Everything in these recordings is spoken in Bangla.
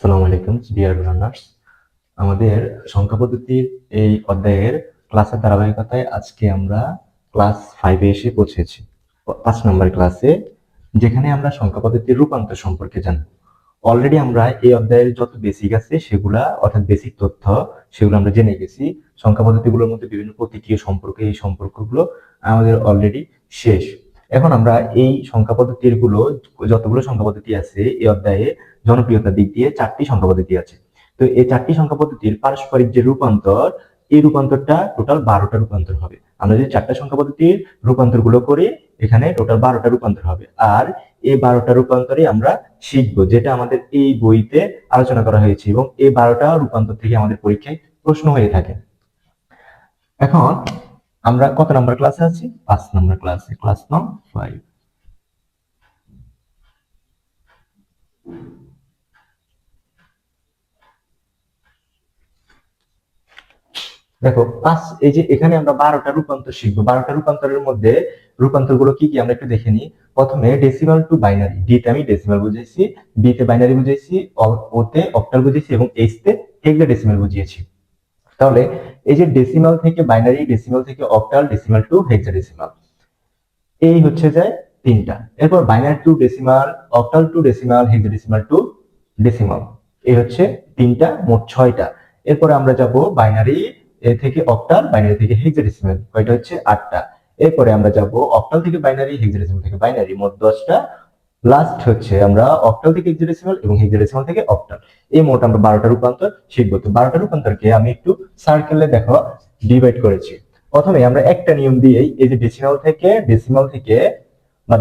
আসসালামু আলাইকুম, ডিয়ার লার্নার্স। আমাদের সংখ্যা পদ্ধতির এই অধ্যায়ের ক্লাসের ধারাবাহিকতায় আজকে আমরা ক্লাস ফাইভে এসে পৌঁছেছি। পাঁচ নম্বর ক্লাসে, যেখানে আমরা সংখ্যা পদ্ধতির রূপান্তর সম্পর্কে জানব। অলরেডি আমরা এই অধ্যায়ের যত বেসিক আছে সেগুলা, অর্থাৎ বেসিক তথ্য, সেগুলো আমরা জেনে গেছি। সংখ্যা পদ্ধতিগুলোর মধ্যে বিভিন্ন প্রতীকীয় সম্পর্ক এই সম্পর্কগুলো আমাদের অলরেডি শেষ। এখন আমরা এই সংখ্যা পদ্ধতিরগুলো, যতগুলো সংখ্যা পদ্ধতি আছে এই অধ্যায়ে জনপ্রিয়তার দিক দিয়ে চারটি সংখ্যা পদ্ধতি আছে। তো এই চারটি সংখ্যা পদ্ধতির পারস্পরিক যে রূপান্তর, এই রূপান্তরটা টোটাল বারোটা রূপান্তর হবে। আমরা যে চারটা সংখ্যা পদ্ধতির রূপান্তরগুলো করি, এখানে টোটাল বারোটা রূপান্তর হবে। আর এই বারোটা রূপান্তরই আমরা শিখব যেটা আমাদের এই বইতে আলোচনা করা হয়েছে এবং এই বারোটা রূপান্তর থেকে আমাদের পরীক্ষায় প্রশ্ন হয়ে থাকে। এখন আমরা কত নম্বর ক্লাসে আছি? পাঁচ নম্বর ক্লাসে, ক্লাস নং ফাইভ দেখো, পাঁচ, এই যে এখানে আমরা বারোটা রূপান্তর শিখব। বারোটা রূপান্তরের মধ্যে রূপান্তরগুলো কি কি আমরা একটু দেখে নিই। প্রথমে ডেসিমাল টু বাইনারি ডিতে আমি ডেসিমাল বুঝেছি বি তে বাইনারি বুঝেছি ওতে অক্টাল বুঝেছি এবং এইচ তে হেক্সাডেসিমাল বুঝিয়েছি। তাহলে এই যে ডেসিমাল থেকে বাইনারি ডেসিমাল থেকে অক্টাল ডেসিমাল টু হেক্সাডেসিমাল এই হচ্ছে যায় তিনটা। এরপর binary to decimal octal to decimal hexadecimal to decimal এই হচ্ছে তিনটা, মোট ছয়টা। এরপরে আমরা যাব বাইনারি থেকে অক্টাল বাইনারি থেকে হেক্সাডেসিমাল কয়টা হচ্ছে আটটা। এরপরে আমরা যাব অক্টাল থেকে বাইনারি হেক্সাডেসিমাল থেকে বাইনারি মোট দশটা। লাস্ট হচ্ছে আমরা অক্টাল থেকে হেক্সাডেসিমাল এবং হেক্সাডেসিমাল থেকে অক্টাল এই মোট আমরা বারোটা রূপান্তর শিখব। তো বারোটা রূপান্তরকে আমি একটু সার্কেলে দেখো ডিভাইড করেছি। প্রথমে আমরা একটা নিয়ম দিয়েই এই যে ডেসিমাল থেকে ডেসিমাল থেকে বা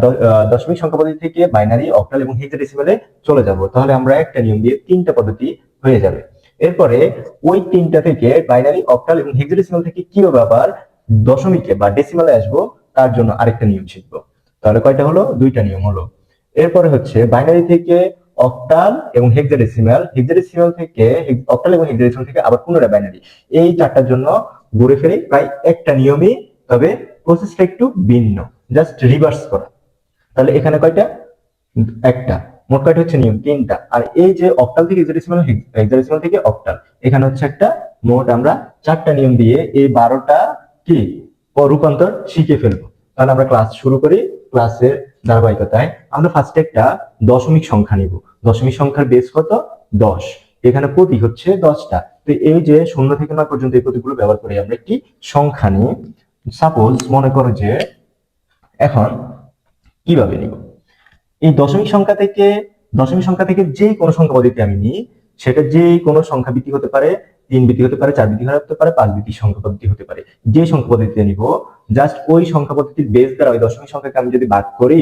দশমিক সংখ্যা পদ্ধতি থেকে বাইনারি অক্টাল এবং হেক্সাডেসিমালে চলে যাব। তাহলে আমরা একটা নিয়ম দিয়ে তিনটা পদ্ধতি হয়ে যাবে। এরপরে ওই তিনটা থেকে বাইনারি অক্টাল এবং হেক্সাডেসিমাল থেকে কীভাবে আবার দশমিকে বা ডেসিমালে আসব, তার জন্য আরেকটা নিয়ম শিখব। তাহলে কয়টা হলো? দুইটা নিয়ম হলো। এরপরে হচ্ছে বাইনারি থেকে অক্টাল এবং হেক্সাডেসিমাল হেক্সাডেসিমাল থেকে অক্টাল এবং হেক্সাডেসিমাল থেকে আবার পুনরায় বাইনারি এই চারটার জন্য ঘুরে ফিরে প্রায় একটা নিয়মই, তবে প্রসেসটা একটু ভিন্ন। জাস্ট রিভার্স করা। তাহলে এখানে কয়টা? একটা। মোট কয়টা হচ্ছে নিয়ম? তিনটা। আর এই যে অক্টাল থেকে হেক্সাডেসিমাল হেক্সাডেসিমাল থেকে অক্টাল এখানে হচ্ছে একটা মোট আমরা চারটা নিয়ম দিয়ে এই বারোটা কি? রূপান্তর শিখে ফেলব। তাহলে আমরা ক্লাস শুরু করি। ক্লাসের ধারাবাহিকতায় আমরা ফার্স্টে একটা দশমিক সংখ্যা নিব। দশমিক সংখ্যার বেস কত? দশ। এখানে প্রতীক হচ্ছে দশটা। তো এই যে শূন্য থেকে নয় পর্যন্ত এই প্রতীকগুলো ব্যবহার করে আমরা একটি সংখ্যা নিই। সাপোজ মনে করো যে এখন কীভাবে নিব? এই দশমিক সংখ্যা থেকে, দশমিক সংখ্যা থেকে যে কোনো সংখ্যা পদ্ধতি আমি নিই। সেটা যে কোনো সংখ্যা ভিত্তিক হতে পারে। তিন ভিত্তিক হতে পারে, চার ভিত্তিক হতে পারে, পাঁচ ভিত্তিক সংখ্যা পদ্ধতি হতে পারে। যে সংখ্যা পদ্ধতিতে নিব জাস্ট ওই সংখ্যা পদ্ধতির বেস দ্বারা, ওই দশমিক সংখ্যাকে আমি যদি ভাগ করি,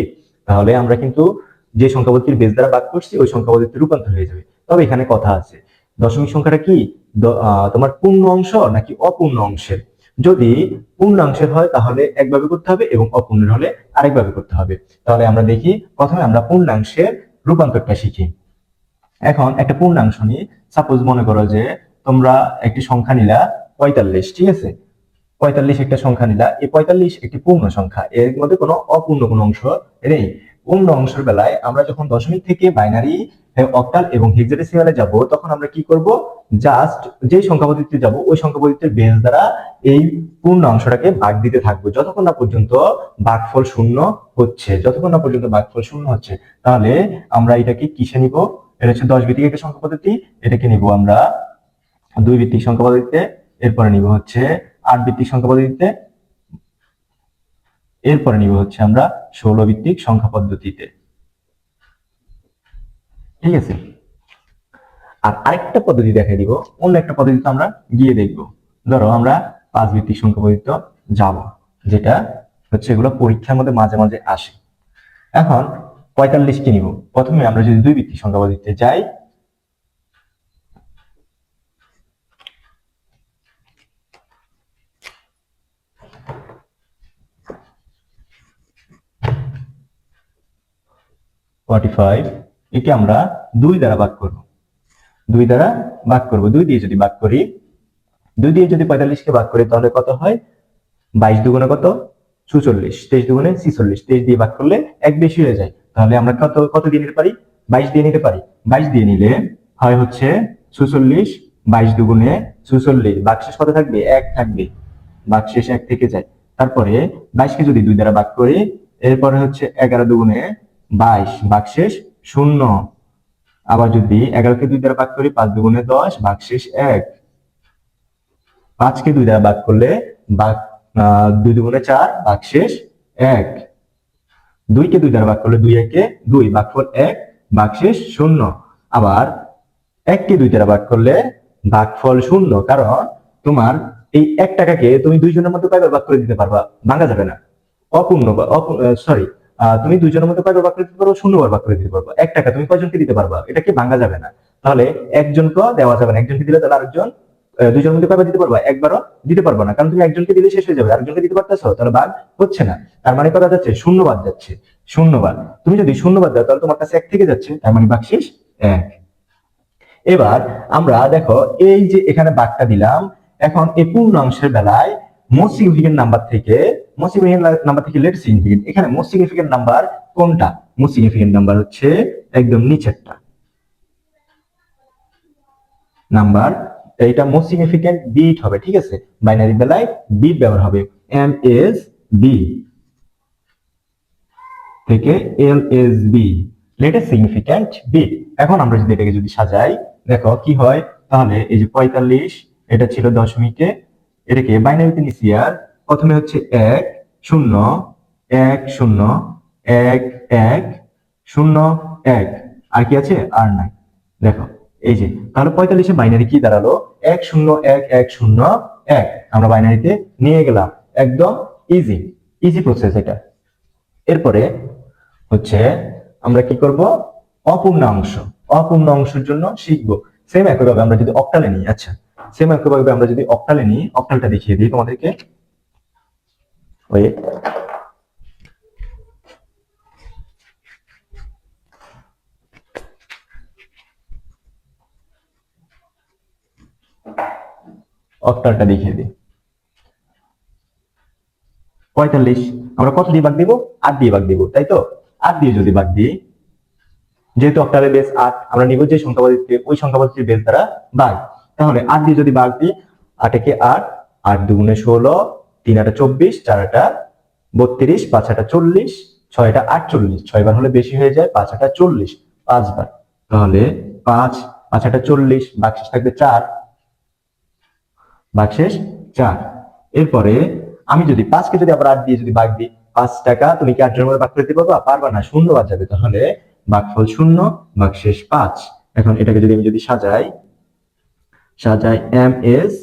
তাহলে আমরা কিন্তু যে সংখ্যা পদ্ধতির বেস দ্বারা ভাগ করছি, ওই সংখ্যা পদ্ধতির রূপান্তর হয়ে যাবে। তবে এখানে কথা আছে, দশমিক সংখ্যাটা কি? তোমার পূর্ণ অংশ নাকি অপূর্ণ অংশের? যদি পূর্ণাংশের হয়, তাহলে একভাবে করতে হবে এবং অপূর্ণের হলে আরেকভাবে করতে হবে। তাহলে আমরা দেখি, প্রথমে আমরা পূর্ণাংশের রূপান্তরটা শিখি। এখন একটা পূর্ণাংশ নিয়ে সাপোজ মনে করো যে তোমরা একটি সংখ্যা নিলা পঁয়তাল্লিশ, ঠিক আছে? পঁয়তাল্লিশ একটা সংখ্যা নিলা, এই পঁয়তাল্লিশ একটি পূর্ণ সংখ্যা, এর মধ্যে কোনো অপূর্ণ কোনো অংশ নেই। পূর্ণ অংশের বেলায় আমরা যখন দশমিক থেকে বাইনারি অক্টাল এবং হেক্সাডেসিমালে যাব, তখন আমরা কি করব? জাস্ট যে সংখ্যা পদ্ধতিতে যাব, ওই সংখ্যা পদ্ধতির বেস দ্বারা এই পূর্ণ অংশটাকে ভাগ দিতে থাকব। যতক্ষণ না পর্যন্ত ভাগফল শূন্য হচ্ছে, যতক্ষণ না পর্যন্ত ভাগফল শূন্য হচ্ছে, তাহলে আমরা এটাকে কিসে নিব? এটা হচ্ছে দশ ভিত্তিক একটা সংখ্যা পদ্ধতি এটাকে নিব আমরা দুই ভিত্তিক সংখ্যা পদ্ধতিতে এরপরে নিব হচ্ছে আট ভিত্তিক সংখ্যা পদ্ধতিতে এরপরে নিব হচ্ছে আমরা ষোলো ভিত্তিক সংখ্যা পদ্ধতিতে ঠিক আছে? আর আরেকটা পদ্ধতি দেখাই দিব, অন্য একটা পদ্ধতিতে আমরা গিয়ে দেখব। ধরো আমরা পাঁচ ভিত্তিক সংখ্যা পদ্ধতিতে যাব, যেটা হচ্ছে এগুলো পরীক্ষার মধ্যে মাঝে মাঝে আসে। এখন পঁয়তাল্লিশ কে নিব। প্রথমে আমরা যদি দুই ভিত্তিক সংখ্যা পদ্ধতিতে যাই ফর্টি ফাইভ একে আমরা দুই দ্বারা ভাগ করব। দুই দ্বারা ভাগ করব। দুই দিয়ে যদি ভাগ করি, দুই দিয়ে যদি পঁয়তাল্লিশকে ভাগ করি, তাহলে কত হয়? বাইশ দুগুণে কত? সুচল্লিশ তেইশ দুগুণে ছিচল্লিশ। তেইশ দিয়ে ভাগ করলে এক বেশি হয়ে যায়। তাহলে আমরা কত কত দিয়ে নিতে পারি? বাইশ দিয়ে নিতে পারি। বাইশ দিয়ে নিলে হয় হচ্ছে সুচল্লিশ বাইশ দুগুণে সুচল্লিশ বাকশেষ কত থাকবে? এক থাকবে। বাকশেষ এক থেকে যায়। তারপরে বাইশকে যদি দুই দ্বারা ভাগ করি, এরপরে হচ্ছে এগারো দুগুণে বাইশ বাকশেষ শূন্য। আবার যদি এগারোকে দুই দ্বারা ভাগ করি, পাঁচ দুগুণে দশ বাকশেষ এক। পাঁচকে দুই দ্বারা ভাগ করলে বাঘ দুই দুগুণে চার বাকশেষ এক। দুইকে দুই দ্বারা ভাগ করলে দুই একে দুই ভাগফল এক ভাগশেষ শূন্য। আবার এককে দুই দ্বারা ভাগ করলে ভাগফল শূন্য, কারণ তোমার এই এক টাকাকে তুমি দুইজনের মধ্যে কয়বার ভাগ করে দিতে পারবা? ভাঙা যাবে না। অপূর্ণ সরি তুমি দুইজনের মধ্যে কয়বার ভাগ করে দিতে পারব? শূন্যবার ভাগ করে দিতে পারব। এক টাকা তুমি কয়জনকে দিতে পারবা? এটাকে ভাঙা যাবে না? তাহলে একজনকে দেওয়া যাবে না। একজনকে দিলে তাহলে আরেকজন দুইজনের মধ্যে কয়বার দিতে পারবা? একবারও দিতে পারব না। কারণ তুমি একজনকে দিলে শেষ হয়ে যাবে। আরেকজনকে দিতে পারতেছো? তাহলে ভাগ হচ্ছে না। তার মানে কথা যাচ্ছে, শূন্যবাদ যাচ্ছে। শূন্যবাদ। তুমি যদি শূন্যবাদ দাও, তাহলে তোমার কাছে এক থেকে যাচ্ছে। তার মানে বাক শেষ? এক। এবার আমরা দেখো, এই যে এখানে বাঘটা দিলাম, এখন এই পূর্ণাংশের বেলায় মোস্ট সিগনিফিকেন্ট নাম্বার থেকে মোস্ট সিগনিফিকেন্ট নাম্বার থেকে লেট সিগনিফিকেন্ট এখানে মোস্ট সিগনিফিকেন্ট নাম্বার কোনটা? মোস্ট সিগনিফিকেন্ট নাম্বার হচ্ছে একদম নিচেরটা। নাম্বার এইটা মোস্ট সিগনিফিকেন্ট বিট হবে, ঠিক আছে? বাইনারি বেলায় বিট ব্যবহার হবে। এম এস বি থেকে L S B latest significant bit এখন আমরা যদি এটাকে যদি সাজাই, দেখো কি হয়? তাহলে এই যে পঁয়তাল্লিশ, এটা ছিল দশমিকে এটাকে বাইনারিতে নিচ্ছি আর প্রথমে হচ্ছে এক, শূন্য এক শূন্য, এক এক, শূন্য, এক। আর কি আছে? আর নাই। দেখো, এই যে, তাহলে পঁয়তাল্লিশে বাইনারি কি দাঁড়াল? এক, শূন্য, এক এক, শূন্য, এক। আমরা বাইনারিতে নিয়ে গেলাম। একদম ইজি ইজি প্রসেস এটা। এরপরে হচ্ছে আমরা কি করব? অপূর্ণাংশ। অপূর্ণাংশের জন্য শিখব। সেম একইভাবে আমরা যদি অক্টালে নিই আচ্ছা। সেম একইভাবে আমরা যদি অক্টালে নিই অক্টালটা দেখিয়ে দিই তোমাদেরকে। ওই অক্টালটা দেখিয়ে দিই। পঁয়তাল্লিশ। আমরা কত দিয়ে ভাগ দিব? আট দিয়ে ভাগ দিব, তাই তো? আট দিয়ে যদি ভাগ দিই, যেহেতু অক্টালের বেস আট, আমরা নিব যে সংখ্যা পদ্ধতিতে ওই সংখ্যা পদ্ধতির বেস দ্বারা ভাগ। তাহলে আট দিয়ে যদি ভাগ দিই আটেকে আট আট দুগুণে ষোলো, তিন আটা চব্বিশ, চার আটা বত্রিশ, পাঁচ আটা চল্লিশ ছয়টা আটচল্লিশ ছয়বার হলে বেশি হয়ে যায় পাঁচ আটা চল্লিশ পাঁচবার তাহলে পাঁচ পাঁচ আটা চল্লিশ বাকশেষ থাকবে চার। বাকশেষ চার। এরপরে আমি যদি পাঁচকে যদি আবার আট দিয়ে যদি ভাগ দিই, পাঁচ টাকা, তুমি কি আটের মধ্যে ভাগ করে দিতে পারবা? পারবা না, শূন্য বাদ যাবে। তাহলে ভাগফল শূন্য ভাগশেষ পাঁচ। এখন এটাকে যদি আমি যদি সাজাই সাজাই M S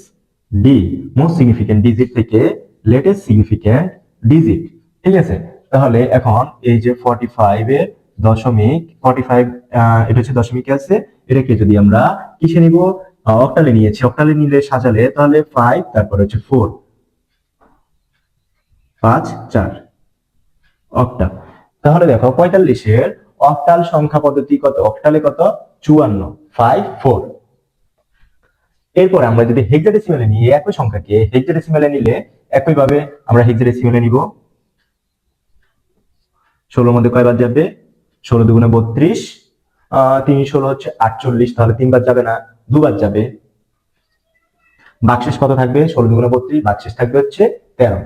D most significant digit থেকে লেটেস্ট সিগনিফিকেন্ট ডিজিট ঠিক আছে? তাহলে এখন এই যে ফর্টি ফাইভ এর দশমিক ফর্টি ফাইভ এটা হচ্ছে দশমিক আছে। এটাকে যদি আমরা কিসে নিব? অক্টালে নিয়েছি। অক্টালে নিলে সাজালে তাহলে ফাইভ তারপর হচ্ছে ফোর পাঁচ, চার। অক্টাল তাহলে দেখো, পঁয়তাল্লিশের অক্টাল সংখ্যা পদ্ধতি কত? অক্টালে কত? চুয়ান্ন। ফাইভ ফোর এরপরে আমরা যদি হেক্সাডেসিমেলে নিয়ে একই সংখ্যাকে হেক্সাডেসিমেলে নিলে একইভাবে আমরা হেক্সাডেসিমেলে নিব। ষোলোর মধ্যে কয়বার যাবে? ষোলো দুগুণে বত্রিশ। তিন ষোলো হচ্ছে আটচল্লিশ, তাহলে তিনবার যাবে না দুবার যাবে। বাকশেষ কত থাকবে? ষোলো দুগুণে বত্রিশ, বাকশেষ থাকবে হচ্ছে তেরো।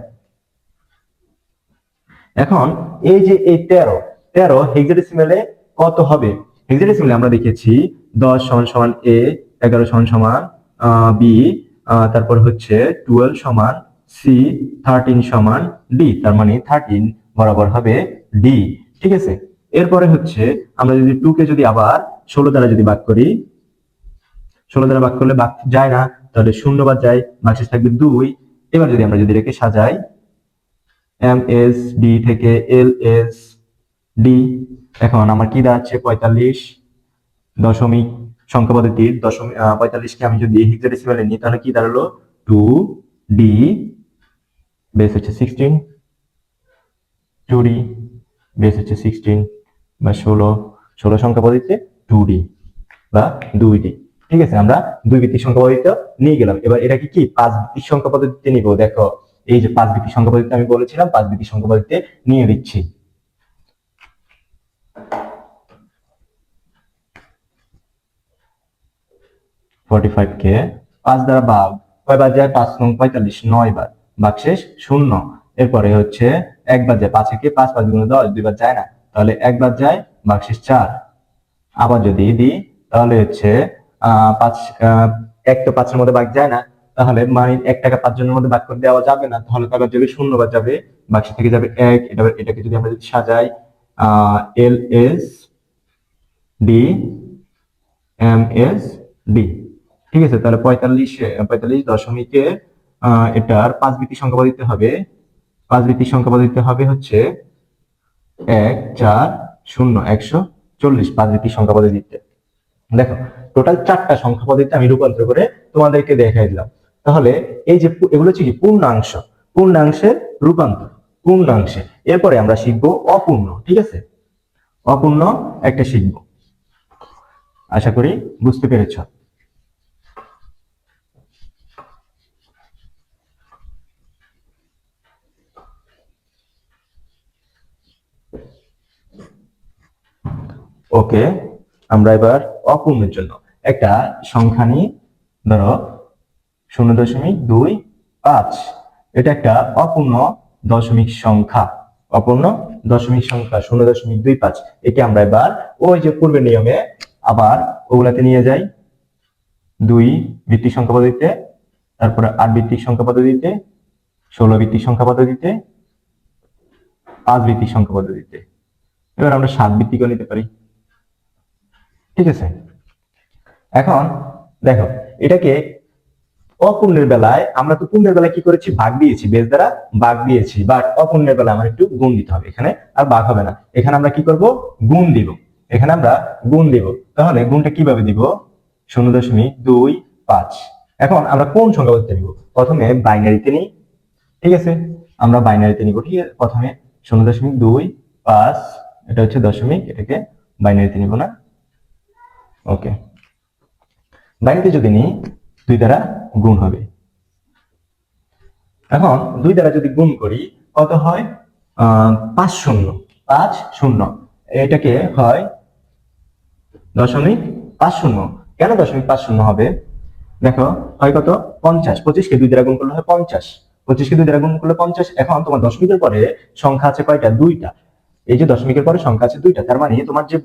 এখন এই যে এই তেরো তেরো হেক্সাডেসিমেলে কত হবে? হেক্সাডেসিমেলে আমরা দেখেছি দশ সমান সমান এ, এগারো সমান সমান বি তারপর হচ্ছে টুয়েলভ সমান সি, থার্টিন সমান ডি, তার মানে থার্টিন বরাবর হবে ডি, ঠিক আছে? এরপরে হচ্ছে আমরা যদি টু কে যদি আবার ষোলো দ্বারা যদি ভাগ করি, ষোলো দ্বারা ভাগ করলে ভাগ যায় না, তাহলে শূন্য বাদ যায় বাকশেষ থাকবে দুই। এবার যদি আমরা যদি রেখে সাজাই, এম এস ডি থেকে এল এস ডি, এখন আমার কি দাঁড়াচ্ছে পঁয়তাল্লিশ দশমিক সংখ্যা পদ্ধতির দশমিক আহ, পঁয়তাল্লিশকে আমি যদি হেক্সাডেসিমালে নিই তাহলে কি দাঁড়াল? টু ডি বেস হচ্ছে সিক্সটিন টু ডি বেস হচ্ছে সিক্সটিন বা ষোলো ষোলো সংখ্যা পদ্ধতিতে টু ডি বা দুই ডি ঠিক আছে আমরা দুই ভিত্তিক সংখ্যা পদ্ধতিতে নিয়ে গেলাম। এবার এটা কি কি পাঁচ ভিত্তিক সংখ্যা পদ্ধতিতে নিব? দেখো এই যে পাঁচ ভিত্তিক সংখ্যা পদ্ধতিতে আমি বলেছিলাম পাঁচ ভিত্তিক সংখ্যা পদ্ধতিতে নিয়ে দিচ্ছি। ফর্টি ফাইভ কে পাঁচ দ্বারা ভাগ কয়বার যায়? পাঁচ নং পঁয়তাল্লিশ, নয় বার। ভাগশেষ শূন্য। এরপরে হচ্ছে একবার যায় পাঁচে কে? পাঁচ পাঁচ গুণ দশ দুইবার যায় না। তাহলে একবার যায় ভাগশেষ চার। আবার যদি দিই, তাহলে হচ্ছে পাঁচ এক তো পাঁচের মধ্যে ভাগ যায় না। তাহলে মানে এক টাকা পাঁচ জনের মধ্যে ভাগ করে দেওয়া যাবে না। তাহলে কয়বার যাবে? শূন্য বার যাবে। বাক্স থেকে যাবে এক। এটা এটাকে যদি আমরা যদি সাজাই L S D, M S D. ঠিক আছে, তাহলে পঁয়তাল্লিশ পঁয়তাল্লিশ দশমিকে এটার পাঁচ বৃত্তি সংখ্যা দিতে হবে। পাঁচ বৃত্তি সংখ্যা দিতে হবে হচ্ছে এক, চার, শূন্য, একশো চল্লিশ পাঁচ বৃত্তি সংখ্যা পদে দিতে। দেখো টোটাল চারটা সংখ্যা পদ্ধতিতে আমি রূপান্তর করে তোমাদেরকে দেখাই দিলাম। তাহলে এই যে এগুলো হচ্ছে কি? পূর্ণাংশ। পূর্ণাংশের রূপান্তর, পূর্ণাংশে। এরপরে আমরা শিখব অপূর্ণ, ঠিক আছে? অপূর্ণ একটা শিখব। আশা করি বুঝতে পেরেছ। ওকে, আমরা এবার অপূর্ণের জন্য একটা সংখ্যা নিই। ধরো, শূন্য দশমিক দুই পাঁচ। এটা একটা অপূর্ণ দশমিক সংখ্যা, অপূর্ণ দশমিক সংখ্যা, শূন্য দশমিক দুই পাঁচ। একে আমরা এবার ওই যে পূর্বের নিয়মে আবার ওগুলাতে নিয়ে যাই। দুই ভিত্তিক সংখ্যা পদ্ধতিতে, তারপরে আট ভিত্তিক সংখ্যা পদ্ধতিতে, ষোলো ভিত্তিক সংখ্যা পদ্ধতিতে, পাঁচ ভিত্তিক সংখ্যা পদ্ধতিতে। এবার আমরা সাত ভিত্তিকও নিতে পারি। ঠিক আছে? এখন দেখো, এটাকে অপূর্ণের বেলায় আমরা তো পূর্ণের বেলায় কি করেছি? ভাগ দিয়েছি, বেশ দ্বারা ভাগ দিয়েছি। বাট অপূর্ণের বেলায় আমার একটু গুণ দিতে হবে, এখানে আর ভাগ হবে না। এখানে আমরা কি করব? গুণ দিব। এখানে আমরা গুণ দিব। তাহলে গুণটা কীভাবে দিব? শূন্য দশমিক দুই পাঁচ। এখন আমরা কোন সংখ্যা বলতে নিব প্রথমে বাইনারিতে নিই। ঠিক আছে? আমরা বাইনারিতে নিব, ঠিক আছে? প্রথমে শূন্য দশমিক দুই পাঁচ, এটা হচ্ছে দশমিক, এটাকে বাইনারিতে নিব না। ওকে বাইনারিতে যদি নিই, দুই দ্বারা গুণ হবে। এখন দুই দ্বারা যদি গুণ করি, কত হয়? পাঁচ শূন্য। পাঁচ শূন্য। এটাকে হয় দশমিক পাঁচ শূন্য। কেন দশমিক পাঁচ শূন্য হবে? দেখো, হয় কত? পঞ্চাশ। পঁচিশকে দুই দ্বারা গুণ করলে হয় পঞ্চাশ। পঁচিশকে দুই দ্বারা গুণ করলে পঞ্চাশ। এখন তোমার দশমিকের পরে সংখ্যা আছে কয়টা? দুইটা। এই যে দশমিকের পরে সংখ্যা আছে দুইটা, তার মানে তোমার যে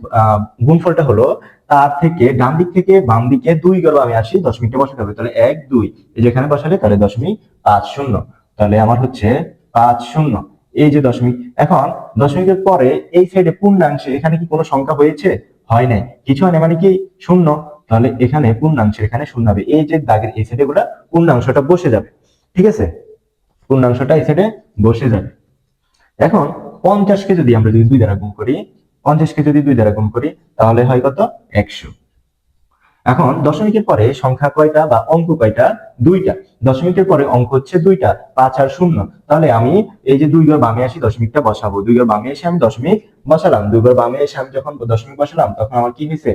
গুণফলটা হলো, তার থেকে ডান দিক থেকে বাম দিকে দুই গেল আমি আসি, দশমিকটা বসাতে হবে, তাহলে এক, দুই, এই যেখানে বসালে তাহলে দশমিক পাঁচ শূন্য, তাহলে আমার হচ্ছে পাঁচ শূন্য, এই যে দশমিক, এখন দশমিকের পরে এই সাইডে পূর্ণাংশে এখানে কি কোনো সংখ্যা হয়েছে? হয় নাই, কিছু হয় মানে কি? শূন্য, তাহলে এখানে পূর্ণাংশের এখানে শূন্য হবে, এই যে দাগের এই সাইডে গুলা পূর্ণাংশটা বসে যাবে, ঠিক আছে? পূর্ণাংশটা এই সাইডে বসে যাবে, এখন পঞ্চাশকে যদি আমরা যদি দুই দ্বারা গুণ করি পঞ্চাশকে যদি দুই দ্বারা গুণ করি, তাহলে হয় কত? একশো। এখন দশমিকের পরে সংখ্যা কয়টা বা অঙ্ক কয়টা? দুইটা। দশমিকের পরে অঙ্ক হচ্ছে দুইটা, পাঁচ আর শূন্য। তাহলে আমি এই যে দুই বামে আসি, দশমিকটা বসাবো। দুই ঘর বামে এসে আমি দশমিক বসালাম। দুই ঘর বামে এসে আমি যখন দশমিক বসালাম, তখন আমার কি হয়েছে?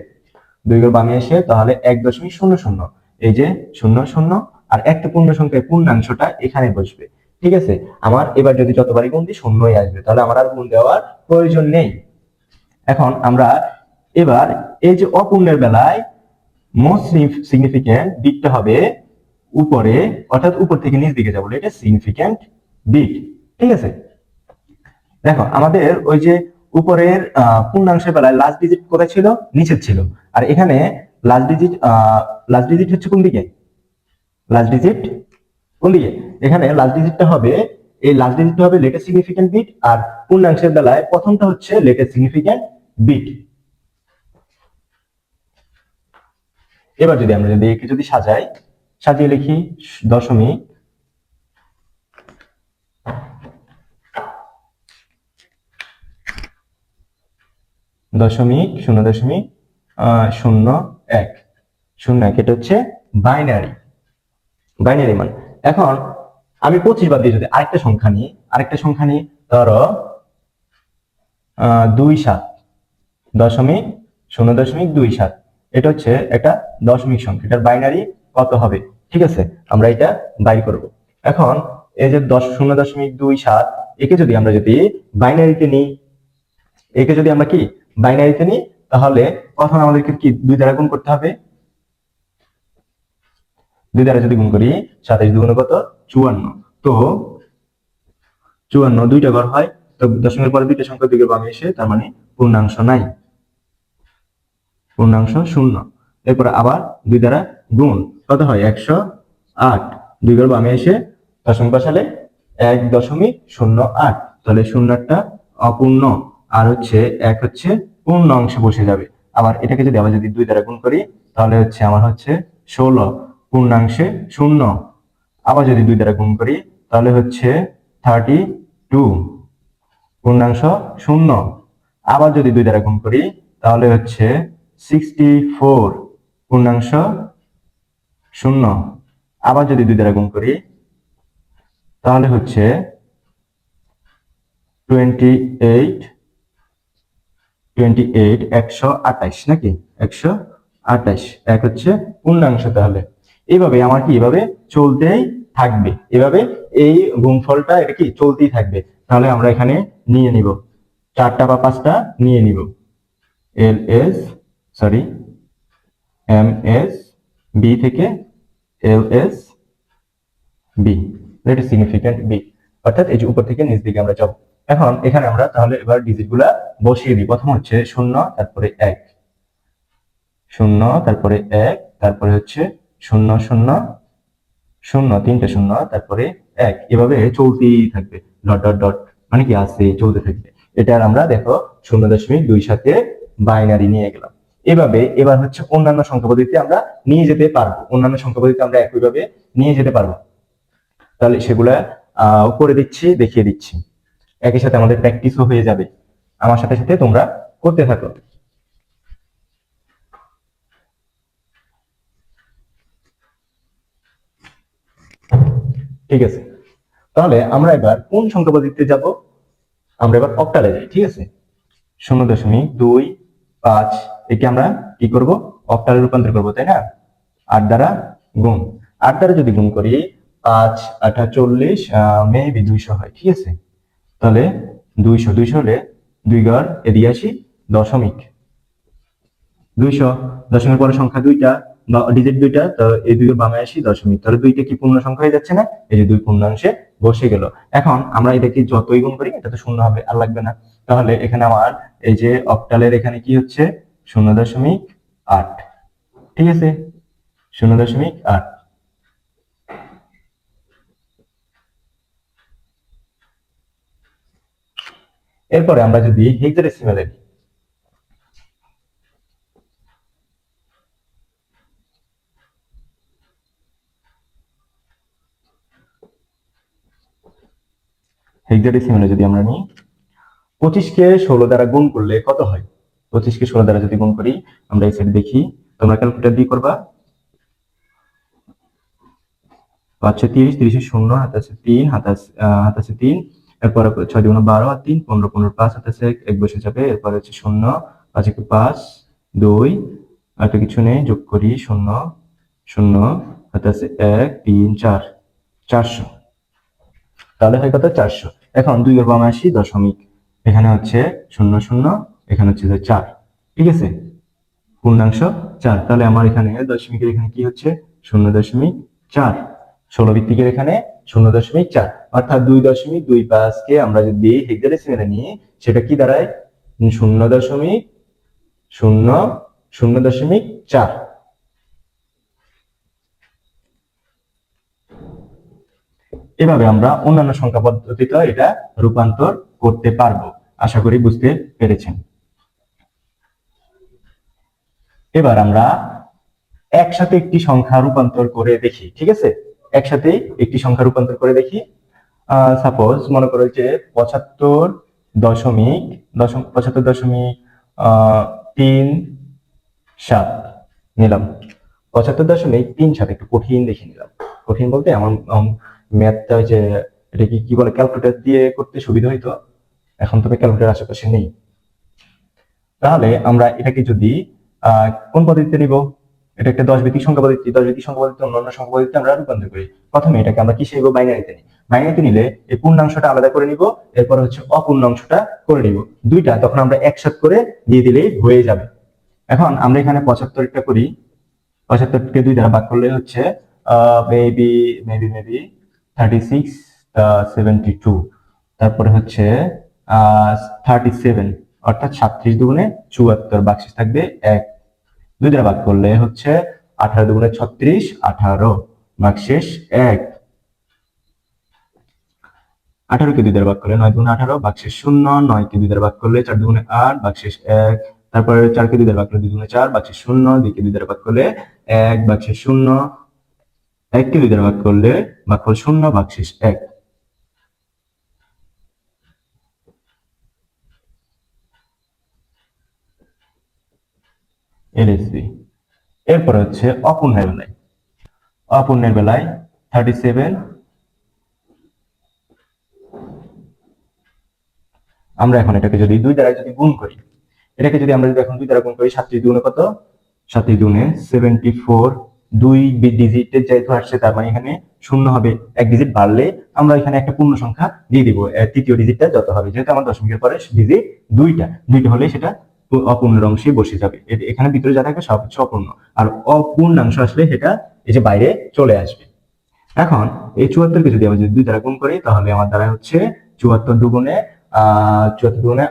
দুই ঘর বামে এসে তাহলে এক দশমিক শূন্য শূন্য। এই যে শূন্য শূন্য আর একটা পূর্ণ সংখ্যায় পূর্ণাংশটা এখানে বসবে। ঠিক আছে? আমার এবার যদি যতবারই গুণ দিই, শূন্যই আসবে। তাহলে আমার আর গুণ দেওয়ার প্রয়োজন নেই। এখন আমরা এবার এই যে অপূর্ণের বেলায় মোস্ট সিগনিফিক্যান্ট দিকটা হবে উপরে, অর্থাৎ উপর থেকে নিচ দিকে যাব। এটা সিগনিফিক্যান্ট বিট ঠিক আছে? দেখো, আমাদের ওই যে উপরের পূর্ণাংশের বেলায় লাস্ট ডিজিট কোথায় ছিল? নিচের ছিল। আর এখানে লাস্ট ডিজিট লাস্ট ডিজিট হচ্ছে কোন দিকে? লাস্ট ডিজিট কোন এখানে লাস্ট ডিজিটটা হবে, এই লাস্ট ডিজিটটা হবে লেটেস্ট সিগনিফিক্যান্ট বিট আর পূর্ণাংশের বেলায় প্রথমটা হচ্ছে লেটেস্ট সিগনিফিক্যান্ট বিট এবার যদি আমরা যদি একে যদি সাজাই, সাজিয়ে লিখি দশমিক। দশমিক, শূন্য দশমিক শূন্য এক। শূন্য এক, এটা হচ্ছে বাইনারি বাইনারি মান এখন আমি পঁচিশ বাদ দিয়ে যদি আরেকটা সংখ্যা নিই, আরেকটা সংখ্যা নিই, ধরো দুই সাত, দশমিক শূন্য দশমিক দুই সাত। এটা হচ্ছে একটা দশমিক সংখ্যা। এটার বাইনারি কত হবে? ঠিক আছে, আমরা এটা বাই করব। এখন এই যে দশ, শূন্য দশমিক দুই সাত, একে যদি আমরা যদি বাইনারিতে নিই, একে যদি আমরা কি বাইনারিতে নিই, তাহলে প্রথমে আমাদেরকে কি দুই দ্বারা গুণ করতে হবে? দুই দ্বারা যদি গুণ করি, সাতাইশ দুগুণ কত? চুয়ান্ন। তো চুয়ান্ন দুইটা ঘর হয়, তো দশমিকের পরে দুইটা সংখ্যা দিকে বামে এসে তার মানে পূর্ণাংশ নাই। পূর্ণাংশ শূন্য। এরপরে আবার দুই দ্বারা গুণ, কত হয়? একশো আট। দুই ঘর বামে এসে দশমিক বসালে এক দশমিক শূন্য আট। তাহলে শূন্যটা অপূর্ণ। আর হচ্ছে এক হচ্ছে পূর্ণ অংশে বসে যাবে। আবার এটাকে যদি আবার যদি দুই দ্বারা গুণ করি, তাহলে হচ্ছে আমার হচ্ছে ষোলো। পূর্ণাংশে শূন্য। আবার যদি দুই দ্বারা গুণ করি, তাহলে হচ্ছে থার্টি টু পূর্ণাংশ শূন্য। আবার যদি দুই দ্বারা গুণ করি, তাহলে হচ্ছে সিক্সটি ফোর পূর্ণাংশ শূন্য। আবার যদি দুই দ্বারা গুণ করি, তাহলে হচ্ছে টোয়েন্টি এইট টোয়েন্টি এইট একশো আঠাইশ নাকি? একশো আঠাইশ এক হচ্ছে পূর্ণাংশ তাহলে। এইভাবে আমার কি এভাবে চলতেই থাকবে? এভাবে এই গুণফলটা এটা কি চলতেই থাকবে? তাহলে আমরা এখানে নিয়ে নিব। চারটা বা পাঁচটা নিয়ে নিব। L S sorry M S, B থেকে L S, B. Is significant B অর্থাৎ এই যে উপর থেকে নিচ দিকে আমরা যাব। এখন এখানে আমরা তাহলে এবার ডিজিটগুলা বসিয়ে দিই। প্রথম হচ্ছে শূন্য, তারপরে এক। শূন্য, তারপরে এক, তারপরে হচ্ছে শূন্য শূন্য শূন্য তিনটে শূন্য তারপরে এক। এভাবে চলতেই থাকবে। ডট ডট ডট মানে কি আছে চলতে থাকবে। এটা আমরা দেখো শূন্য দশমিক দুই সাথে বাইনারি নিয়ে গেলাম। এভাবে এবার হচ্ছে অন্যান্য সংখ্যা পদ্ধতিতে আমরা নিয়ে যেতে পারব। অন্যান্য সংখ্যা পদ্ধতিতে আমরা একইভাবে নিয়ে যেতে পারব। তাহলে সেগুলা আহ, করে দিচ্ছি দেখিয়ে দিচ্ছি। একই সাথে আমাদের প্র্যাকটিসও হয়ে যাবে। আমার সাথে সাথে তোমরা করতে থাকো। ঠিক আছে। তাহলে আমরা এবার কোন সংখ্যা পদ্ধতিতে যাব? আমরা এবার অক্টালে যাই, ঠিক আছে? শূন্য দশমিক দুই পাঁচ একে আমরা কি করব? অক্টালে রূপান্তর করব, তাই না? আট দ্বারা গুণ। আট দ্বারা যদি গুণ করি, পাঁচ, আঠা চল্লিশ মেবি দুইশো হয়, ঠিক আছে? তাহলে দুইশো দুইশো হলে দুই ঘর এদিকে আসি, দশমিক। দুইশো দশমিক পরে সংখ্যা দুইটা ডিজিট দুইটা, তো এই দুই বামে আসি দশমিক। তাহলে দুইটা কি পূর্ণ সংখ্যা হয়ে যাচ্ছে না? এই যে দুই পূর্ণাংশে বসে গেল। এখন আমরা এটাকে যতই গুণ করি এটা তো শূন্য হবে, আর লাগবে না। তাহলে এখানে আমার এই যে অক্টালের এখানে কি হচ্ছে? শূন্য দশমিক আট। ঠিক আছে? শূন্য দশমিক আট। এরপরে আমরা যদি হেক্সাডেসিমালে নিই হেক্সাডেসিমালে যদি আমরা নিই পঁচিশকে ষোলো দ্বারা গুণ করলে কত হয়? পঁচিশকে ষোলো দ্বারা যদি গুণ করি আমরা এই সাইড দেখি তোমরা ক্যালকুলেটার দিয়ে করবা। পাঁচশো তিরিশ তিরিশে শূন্য হাত আছে তিন হাত আছে হাত তিন এরপর ছয় দুগুণ বারো আর তিন পনেরো পনেরো পাঁচ হাত আছে এক, বসে যাবে এরপর হচ্ছে শূন্য পাঁচ একে পাঁচ দুই আর তো কিছু নেই যোগ করি শূন্য শূন্য হাত এক তিন চার চারশো। তাহলে হয় কত? চারশো। এখন দুই আসি দশমিক। এখানে হচ্ছে শূন্য শূন্য, এখানে হচ্ছে চার। ঠিক আছে? পূর্ণাংশ চার। তাহলে আমার এখানে দশমিকের এখানে কি হচ্ছে? শূন্য দশমিক চার। ষোলো ভিত্তিকের এখানে শূন্য দশমিক চার। অর্থাৎ দুই দশমিক দুই পাঁচকে আমরা যদি হেক্সাডেসিমেলে নিই, সেটা কি দাঁড়ায়? শূন্য দশমিক শূন্য শূন্য দশমিক চার। এভাবে আমরা অন্যান্য সংখ্যা পদ্ধতিতে এটা রূপান্তর করতে পারব। আশা করি বুঝতে পেরেছেন। এবার আমরা একসাথে একটি সংখ্যা রূপান্তর করে দেখি, ঠিক আছে? একসাথে একটি সংখ্যা রূপান্তর করে দেখি। সাপোজ মনে করো যে পঁচাত্তর দশমিক, দশম, পঁচাত্তর দশমিক তিন সাত নিলাম। পঁচাত্তর দশমিক তিন সাত, একটু কঠিন দেখে নিলাম। কঠিন বলতে আমার ম্যাথটা যে এটা কি বলে ক্যালকুলেটার দিয়ে করতে সুবিধা হইতো? এখন তবে ক্যালকুলেটর আশেপাশে নেই। তাহলে আমরা এটাকে যদি কোন পদ্ধতিতে নিব? এটা একটা দশ ভিত্তিক সংখ্যা পদ্ধতি। দশ ভিত্তিক সংখ্যা পদ্ধতি অন্যান্য সংখ্যা পদ্ধতিতে আমরা রূপান্তর করি। প্রথমে এটাকে আমরা কিসে নিব? বাইনারিতে নিই। বাইনারিতে নিলে এই পূর্ণাংশটা আলাদা করে নিব, এরপর হচ্ছে অপূর্ণাংশটা করে নিব। দুইটা তখন আমরা একসাথ করে দিয়ে দিলেই হয়ে যাবে। এখন আমরা এখানে পঁচাত্তরটা করি। পঁচাত্তরকে দুই দ্বারা ভাগ করলে হচ্ছে আহ maybe maybe maybe thirty six seventy two তারপরে হচ্ছে থার্টি সেভেন অর্থাৎ সাতত্রিশ দুগুণে চুয়াত্তর বাক্সিস থাকবে এক। দুই দ্বারা ভাগ করলে হচ্ছে আঠারো দুগুণে ছত্রিশ, আঠারো বাক্সেস এক। আঠারো কে দুই দ্বারা ভাগ করলে নয় দুগুণে আঠারো বাক্সেস শূন্য নয় কে দুই দ্বারা ভাগ করলে চার দুগুণে আট বাক্সেস এক। তারপরে চার কে দুই দ্বারা ভাগ করলে দুই দুগুণে চার বাক্সেস শূন্য দুই কে দুই দ্বারা ভাগ করলে এক বাক্সেস শূন্য এক কে দুই দ্বারা ভাগ করলে ভাগফল শূন্য বাক্সেস এক। এলএসবি এরপর হচ্ছে অপূর্ণের বেলায়। অপূর্ণের বেলায় থার্টি সেভেন আমরা এখন এটাকে যদি দুই দ্বারা যদি গুণ করি, এটাকে যদি আমরা যদি এখন দুই দ্বারা গুণ করি, সাতটি দুগুণে কত? সাতটি দুগুণে সেভেন্টি ফোর দুই ডিজিটের যেহেতু আসছে, তার মানে এখানে শূন্য হবে। এক ডিজিট বাড়লে আমরা এখানে একটা পূর্ণ সংখ্যা দিয়ে দিব। তৃতীয় ডিজিটটা যত হবে, যেহেতু আমার দশমিকের পরে ডিজিট দুইটা। দুইটা হলে সেটা অপূর্ণের অংশে বসে যাবে। এখানে ভিতরে যা থাকবে সব হচ্ছে অপূর্ণ আর অপূর্ণাংশ আসলে সেটা এই যে বাইরে চলে আসবে। এখন এই চুয়াত্তরকে যদি আমরা যদি দুই দ্বারা গুণ করি, তাহলে আমার দ্বারা হচ্ছে চুয়াত্তর দুগুণে আহ চুয়াত্তর দুগুণে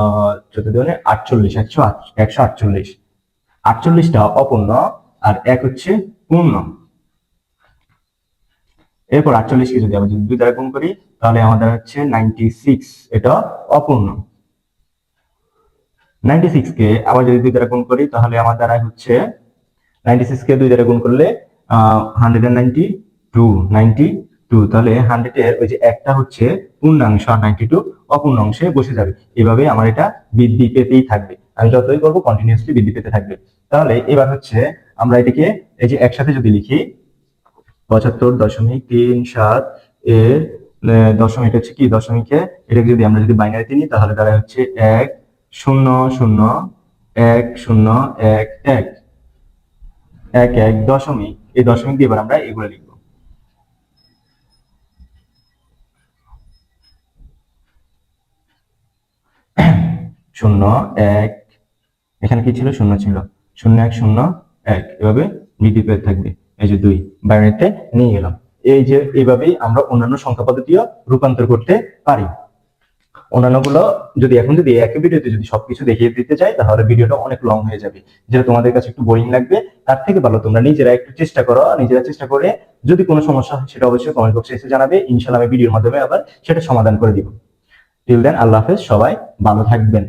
আহ চুয়াত্তর দুগুণে আটচল্লিশ, একশো একশো আটচল্লিশ। আটচল্লিশটা অপূর্ণ আর এক হচ্ছে পূর্ণ। এরপর আটচল্লিশকে যদি আমরা যদি দুই দ্বারা গুণ করি, তাহলে আমাদের হচ্ছে নাইনটি সিক্স এটা অপূর্ণ। নাইনটি সিক্স কে আবার যদি দুই দ্বারা গুণ করি, তাহলে আমার দ্বারা হচ্ছে নাইনটি সিক্স কে দুই দ্বারা গুণ করলে hundred and ninety two ninety two তাহলে হান্ড্রেড এর ওই যে একটা হচ্ছে পূর্ণাংশ আর নাইনটি টু অপূর্ণাংশে বসে যাবে। এভাবে আমার এটা বৃদ্ধি পেতেই থাকবে। আমি যতই করব কন্টিনিউসলি বৃদ্ধি পেতে থাকবে। তাহলে এবার হচ্ছে আমরা এটাকে এই যে একসাথে যদি লিখি, পঁচাত্তর দশমিক তিন সাত এর দশমিক হচ্ছে কি? দশমিকে এটাকে যদি আমরা যদি বাইনারিতে নিই, তাহলে তারা হচ্ছে এক শূন্য শূন্য এক শূন্য এক এক। এক এক দশমিক। এই দশমিক দিয়ে এবার আমরা এগুলো লিখব। শূন্য এক। এখানে কি ছিল? শূন্য ছিল। শূন্য এক শূন্য এক, এভাবে বৃদ্ধি পেতে থাকবে। এই যে দুই বাইনারিতে নিয়ে গেলাম এই যে এইভাবেই আমরা অন্যান্য সংখ্যা পদ্ধতিও রূপান্তর করতে পারি। অন্যান্যগুলো যদি এখন যদি একই ভিডিওতে যদি সবকিছু দেখিয়ে দিতে চাই, তাহলে ভিডিওটা অনেক লং হয়ে যাবে। যেটা তোমাদের কাছে একটু বোরিং লাগবে, তার থেকে ভালো তোমরা নিজেরা একটু চেষ্টা করো, নিজেরা চেষ্টা করে যদি কোনো সমস্যা হয় সেটা অবশ্যই কমেন্ট বক্সে এসে জানাবে ইনশাল্লাহ আমি ভিডিওর মাধ্যমে আবার সেটা সমাধান করে দিব। টিল দেন আল্লাহ হাফেজ, সবাই ভালো থাকবেন।